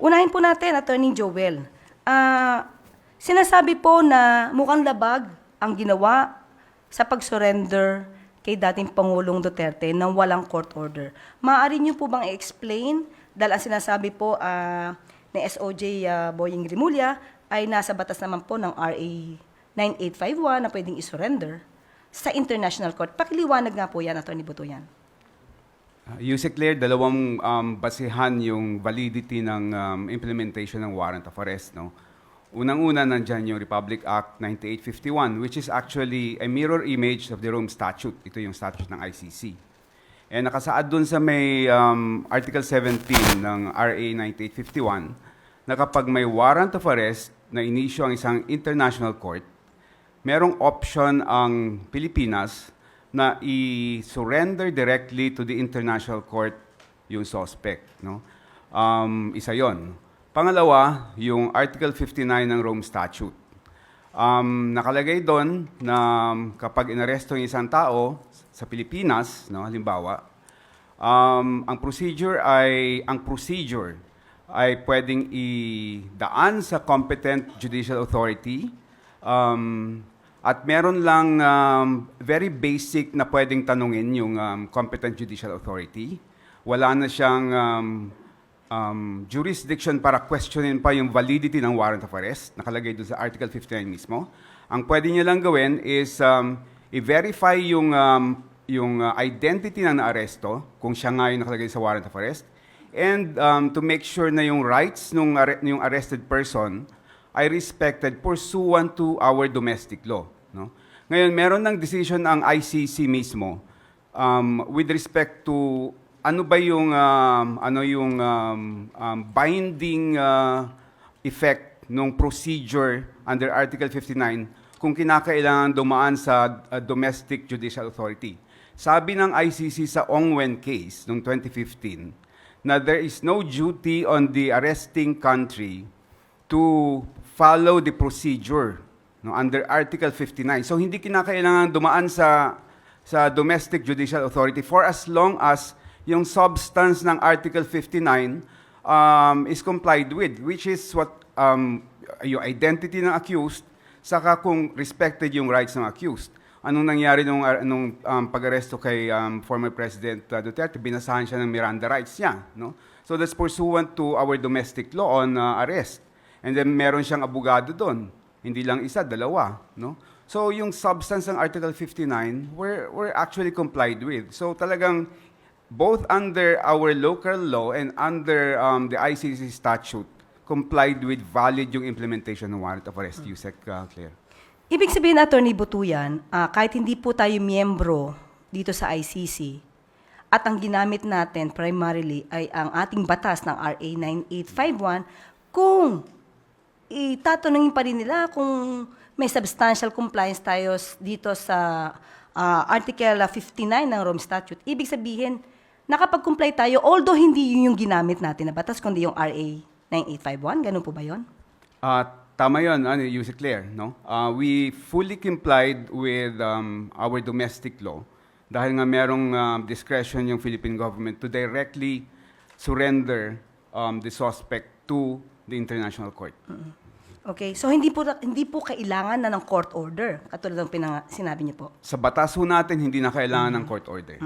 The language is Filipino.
Unahin po natin, Attorney Joel. Ah, sinasabi po na mukhang labag ang ginawa sa pag-surrender kay dating Pangulong Duterte nang walang court order. Maaari niyo po bang i-explain dahil ang sinasabi po ah, ni SOJ ah, Boying Rimulya ay nasa batas naman po ng RA 9851 na pwedeng i-surrender sa international court. Pakiliwanag nga po yan, Attorney Butuyan. Uh, Yusek Claire, dalawang um, basihan yung validity ng um, implementation ng warrant of arrest. No? Unang-una, nandyan yung Republic Act 9851, which is actually a mirror image of the Rome Statute. Ito yung statute ng ICC. And nakasaad dun sa may um, Article 17 ng RA 9851 na kapag may warrant of arrest na inisyo ang isang international court, merong option ang Pilipinas na i-surrender directly to the international court yung suspect. No? Um, isa yon. Pangalawa, yung Article 59 ng Rome Statute. Um, nakalagay doon na kapag inaresto yung isang tao sa Pilipinas, no, halimbawa, um, ang procedure ay ang procedure ay pwedeng idaan sa competent judicial authority um, at meron lang um, very basic na pwedeng tanungin yung um, competent judicial authority. Wala na siyang um, um, jurisdiction para questionin pa yung validity ng warrant of arrest. Nakalagay doon sa Article 59 mismo. Ang pwede niya lang gawin is um, i-verify yung, um, yung uh, identity ng naaresto, kung siya nga yung nakalagay sa warrant of arrest, and um, to make sure na yung rights ng yung arrested person ay respected pursuant to our domestic law. No? Ngayon, meron ng decision ang ICC mismo um, with respect to ano ba yung um, ano yung um, um, binding uh, effect ng procedure under Article 59 kung kinakailangan dumaan sa uh, domestic judicial authority. Sabi ng ICC sa Ongwen case noong 2015 na there is no duty on the arresting country to follow the procedure no, under Article 59. So hindi kinakailangan dumaan sa sa domestic judicial authority for as long as yung substance ng Article 59 um, is complied with, which is what um, yung identity ng accused, saka kung respected yung rights ng accused. Anong nangyari nung, ar- nung um, pag-aresto kay um, former President uh, Duterte? Binasahan siya ng Miranda rights niya. No? So that's pursuant to our domestic law on uh, arrest. And then meron siyang abogado doon. Hindi lang isa, dalawa. No? So yung substance ng Article 59, we're, we're actually complied with. So talagang both under our local law and under um, the ICC statute, complied with valid yung implementation warrant of arrest, Yusek uh, Claire. Ibig sabihin, Attorney Butuyan, ah, kahit hindi po tayo miyembro dito sa ICC, at ang ginamit natin primarily ay ang ating batas ng RA 9851, kung itatanungin pa rin nila kung may substantial compliance tayo dito sa ah, Article 59 ng Rome Statute, ibig sabihin, nakapag-comply tayo, although hindi yun yung ginamit natin na batas, kundi yung RA 9851, ganun po ba yun? Uh, tama yun, ano, Yusek Claire, no? Uh, we fully complied with um, our domestic law dahil nga merong um, discretion yung Philippine government to directly surrender um, the suspect to the international court. Okay, so hindi po hindi po kailangan na ng court order katulad ng pinang sinabi niyo po. Sa batas ho natin, hindi na kailangan ng court order.